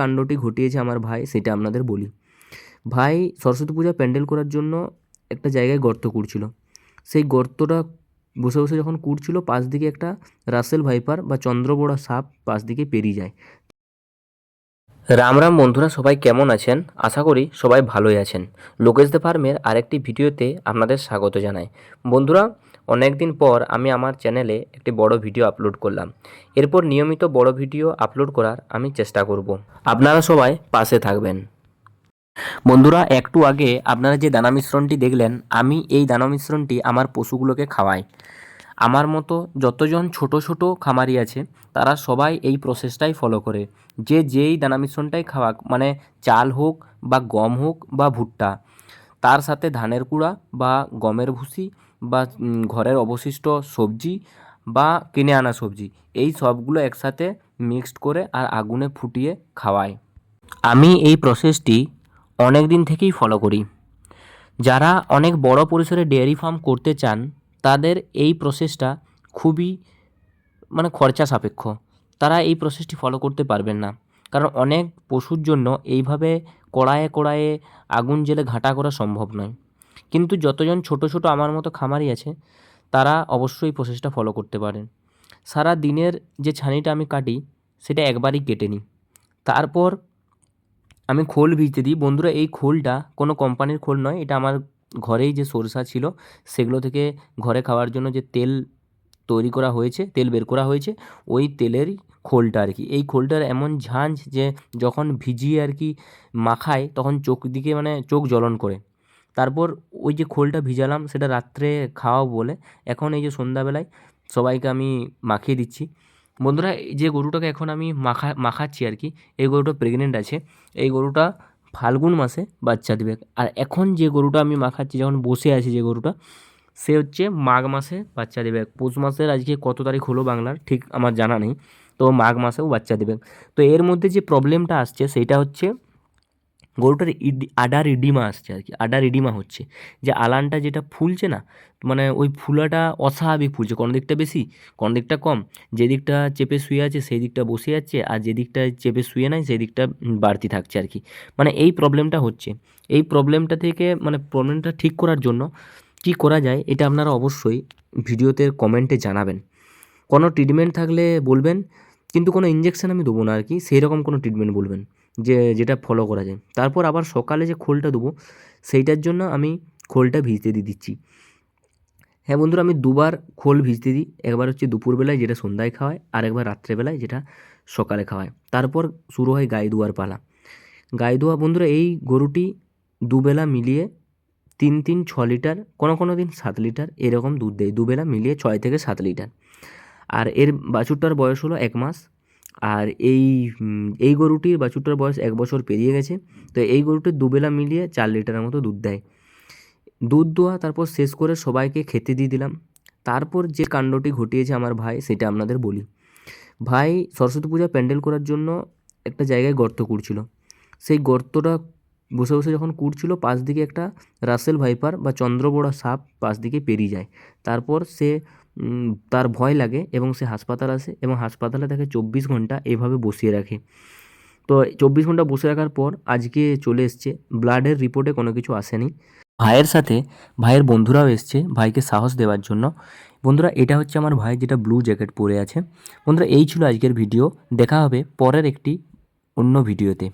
কাণ্ডটি ঘটিয়েছে আমার ভাই, সেটা আপনাদের বলি। ভাই সরস্বতী পূজা প্যান্ডেল করার জন্য একটা জায়গায় গর্ত কুড়ছিল। সেই গর্তটা বসে বসে যখন কুড়ছিল পাশ দিকে একটা রাসেল ভাইপার বা চন্দ্রবোড়া সাপ পাশ দিকে পেরিয়ে যায়। রাম রাম বন্ধুরা, সবাই কেমন আছেন? আশা করি সবাই ভালোই আছেন। লোকেশ দে ফার্মের আরেকটি ভিডিওতে আপনাদের স্বাগত জানাই। বন্ধুরা অনেক দিন পর আমি আমার চ্যানেলে একটি বড় ভিডিও আপলোড করলাম। এরপর নিয়মিত বড় ভিডিও আপলোড করার আমি চেষ্টা করব। আপনারা সবাই পাশে থাকবেন। বন্ধুরা, একটু আগে আপনারা যে দানা মিশ্রণটি দেখলেন, আমি এই দানা মিশ্রণটি আমার পশুগুলোকে খাওয়াই। আমার মতো যতজন ছোট ছোট খামারি আছে, তারা সবাই এই প্রসেসটাই ফলো করে। যে যেই দানা মিশ্রণটাই খাওয়াক মানে চাল হোক বা গম হোক বা ভুট্টা, তার সাথে ধানের কুড়া বা গমের ভুসি বা ঘরের অবশিষ্ট সবজি বা কিনে আনা সবজি, এই সবগুলো একসাথে মিক্সড করে আর আগুনে ফুটিয়ে খাওয়াই। আমি এই প্রসেসটি অনেক দিন থেকেই ফলো করি। যারা অনেক বড় পরিসরে ডেয়ারি ফার্ম করতে চান, তাদের এই প্রসেসটা খুবই মানে খরচা সাপেক্ষ। তারা এই প্রসেসটি ফলো করতে পারবেন না। কারণ অনেক পশুর জন্য এইভাবে কড়ায়ে কড়ায়ে আগুন জেলে ঘাঁটা করা সম্ভব নয়। কিন্তু যতজন ছোট ছোট আমার মতো খামারি আছে, তারা অবশ্যই প্রসেসটা ফলো করতে পারেন। সারা দিনের যে ছানিটা আমি কাটি, সেটা একবারই কেটে নিই। তারপর আমি খোল ভিজতে দিই। বন্ধুরা, এই খোলটা কোনো কোম্পানির খোল নয়, এটা আমার ঘরেই যে সরষা ছিল, সেগুলো থেকে ঘরে খাওয়ার জন্য যে তেল তৈরি করা হয়েছে, তেল বের করা হয়েছে, ওই তেলেরই খোলটা আর কি। এই খোলটার এমন ঝাঁঝ যে যখন ভিজিয়ে আর কি মাখায়, তখন চোখ দিকে মানে চোখ জ্বলন করে। তারপর ওই যে খোলটা ভিজালাম, সেটা রাত্রে খাওয়াবো বলে। এখন এই যে সন্ধ্যাবেলায় সবাইকে আমি মাখিয়ে দিচ্ছি। বন্ধুরা, এই যে গরুটাকে এখন আমি মাখা, মাখাচ্ছি আর কি, এই গরুটা প্রেগনেন্ট আছে। এই গরুটা ফাল্গুন মাসে বাচ্চা দেবে। আর এখন যে গরুটা আমি মাখাচ্ছি, যখন বসে আছে যে গরুটা, সে হচ্ছে মাঘ মাসে বাচ্চা দেবে। পৌষ মাসের আজকে কত তারিখ হলো বাংলার, ঠিক আমার জানা নেই। তো মাঘ মাসেও বাচ্চা দেবে। তো এর মধ্যে যে প্রবলেমটা আসছে, সেটা হচ্ছে গরুটার ইডি, আডার ইডিমা আসছে আর কি, আডার ইডিমা হচ্ছে। যে আলানটা যেটা ফুলছে না মানে ওই ফুলাটা অস্বাভাবিক ফুলছে, কোনো দিকটা বেশি, কোনো দিকটা কম। যে দিকটা চেপে শুয়ে আছে সেই দিকটা বসে যাচ্ছে, আর যে দিকটা চেপে শুয়ে নাই সেই দিকটা বাড়তি থাকছে আর কি। মানে এই প্রবলেমটা হচ্ছে। এই প্রবলেমটা থেকে মানে প্রবলেমটা ঠিক করার জন্য কি করা যায়, এটা আপনারা অবশ্যই ভিডিওতে কমেন্টে জানাবেন। কোনো ট্রিটমেন্ট থাকলে বলবেন, কিন্তু কোনো ইঞ্জেকশন আমি দেবো না আর কি সেই রকম কোনো ট্রিটমেন্ট বলবেন। যে, যেটা ফলো করা যায়। তারপর আবার সকালে যে খোলটা দেবো সেইটার জন্য আমি খোলটা ভিজতে দিয়ে দিচ্ছি। হ্যাঁ বন্ধুরা, আমি দুবার খোল ভিজতে দিই। একবার হচ্ছে দুপুরবেলায় যেটা সন্ধ্যায় খাওয়ায়, আর একবার রাত্রেবেলায় যেটা সকালে খাওয়ায়। তারপর শুরু হয় গায়ে দুয়ার পালা। গায়ে ধোয়া বন্ধুরা, এই গরুটি দুবেলা মিলিয়ে তিন তিন, ছ লিটার, কোনো কোনো দিন সাত লিটার এরকম দুধ দেয়। দুবেলা মিলিয়ে ছয় থেকে সাত লিটার। আর এর বাছুরটার বয়স হলো এক মাস। আর এই এই গরুটির বাছুরটার বয়স এক বছর পেরিয়ে গেছে। তো এই গরুটির দুবেলা মিলিয়ে চার লিটারের মতো দুধ দেয়। দুধ দোয়া তারপর শেষ করে সবাইকে খেতে দিয়ে দিলাম। তারপর যে কাণ্ডটি ঘটিয়েছে আমার ভাই, সেটা আপনাদের বলি। ভাই সরস্বতী পূজা প্যান্ডেল করার জন্য একটা জায়গায় গর্ত কুড়ছিল। সেই গর্তটা বসে বসে যখন কুড়ছিল, পাশ দিকে একটা রাসেল ভাইপার বা চন্দ্রবোড়া সাপ পাশ দিকে পেরিয়ে যায়। তারপর সে তার ভয় লাগে এবং সে হাসপাতাল আসে এবং হাসপাতালে তাকে চব্বিশ ঘণ্টা এভাবে বসিয়ে রাখে। তো চব্বিশ ঘণ্টা বসে রাখার পর আজকে চলে এসছে। ব্লাডের রিপোর্টে কোনো কিছু আসেনি। ভাইয়ের সাথে ভাইয়ের বন্ধুরাও এসছে ভাইকে সাহস দেওয়ার জন্য। বন্ধুরা, এটা হচ্ছে আমার ভাই যেটা ব্লু জ্যাকেট পরে আছে। বন্ধুরা, এই ছিল আজকের ভিডিও। দেখা হবে পরের একটি অন্য ভিডিওতে।